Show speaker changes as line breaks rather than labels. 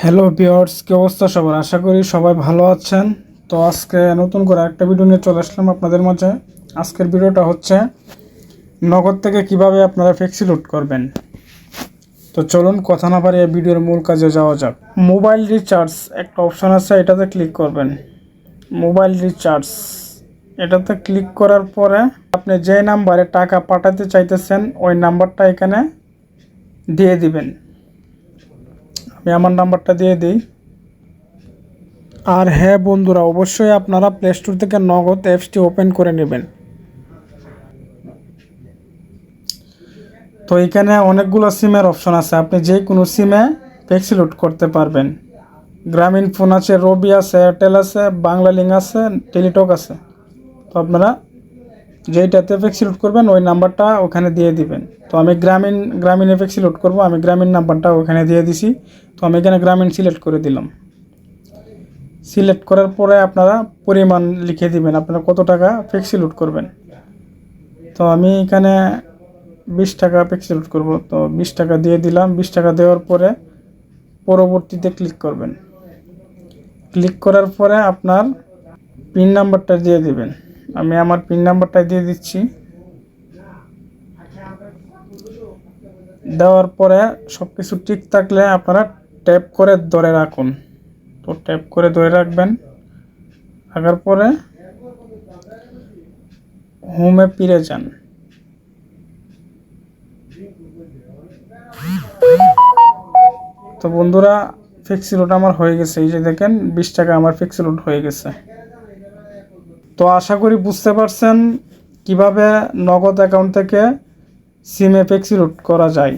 Hello বিয়ার্স কি অবস্থা সবার? আশা করি সবাই ভালো আছেন। তো আজকে নতুন করে একটা ভিডিও নিয়ে চলে আসলাম আপনাদের মাঝে। আজকের ভিডিওটা হচ্ছে, নগদ থেকে কীভাবে আপনারা ফ্লেক্সি লুট করবেন? তো চলুন কথা না পারিয়ে ভিডিওর মূল কাজে যাওয়া যাক। মোবাইল রিচার্জ একটা অপশন আছে, এটাতে ক্লিক করবেন। মোবাইল রিচার্জ এটাতে ক্লিক করার পরে আপনি যে নাম্বারে টাকা পাঠাতে চাইতেছেন, ওই নাম্বারটা এখানে দিয়ে দিবেন। আমি আমার নাম্বারটা দিয়ে দিই। আর হ্যাঁ বন্ধুরা, অবশ্যই আপনারা প্লে স্টোর থেকে নগদ অ্যাপসটি ওপেন করে নেবেন। তো এখানে অনেকগুলো সিমের অপশন আছে। আপনি যে কোনো সিমে ফ্লেক্সি লোড করতে পারবেন। গ্রামীণ ফোন আছে, রবি আছে এয়ারটেল আছে, বাংলা লিঙ্ক আছে টেলিটক আছে। তো আপনারা যেইটাতে ফ্লেক্সি লোড করবেন, ওই নাম্বারটা ওখানে দিয়ে দিবেন। তো আমি গ্রামীণ গ্রামীণ ফ্লেক্সি লোড করব, আমি গ্রামীণ নাম্বারটা ওখানে দিয়ে দিছি। তো আমি এখানে গ্রামীণ সিলেক্ট করে দিলাম। সিলেক্ট করার পরে আপনারা পরিমাণ লিখে দিবেন, আপনারা কত টাকা ফ্লেক্সি লোড করবেন। তো আমি এখানে বিশ টাকা ফ্লেক্সি লোড করব। তো বিশ টাকা দিয়ে দিলাম, বিশ টাকা দেওয়ার পরে পরবর্তীতে ক্লিক করবেন। ক্লিক করার পরে আপনার পিন নাম্বারটা দিয়ে দিবেন। আমি আমার পিন নাম্বারটা দিয়ে দিচ্ছি। দেওয়ার পরে সব কিছু ঠিক থাকলে আপনারা ট্যাপ করে ধরে রাখুন। তো ট্যাপ করে ধরে রাখবেন। রাখার পরে হোমে ফিরে যান। তো বন্ধুরা ফিক্সি লোড আমার হয়ে গেছে। এই যে দেখেন, বিশ টাকা আমার ফিক্সি লোড হয়ে গেছে। তো আশা করি বুঝতে পারছেন কীভাবে নগদ অ্যাকাউন্ট থেকে সিমে ফ্লেক্সি লোড করা যায়।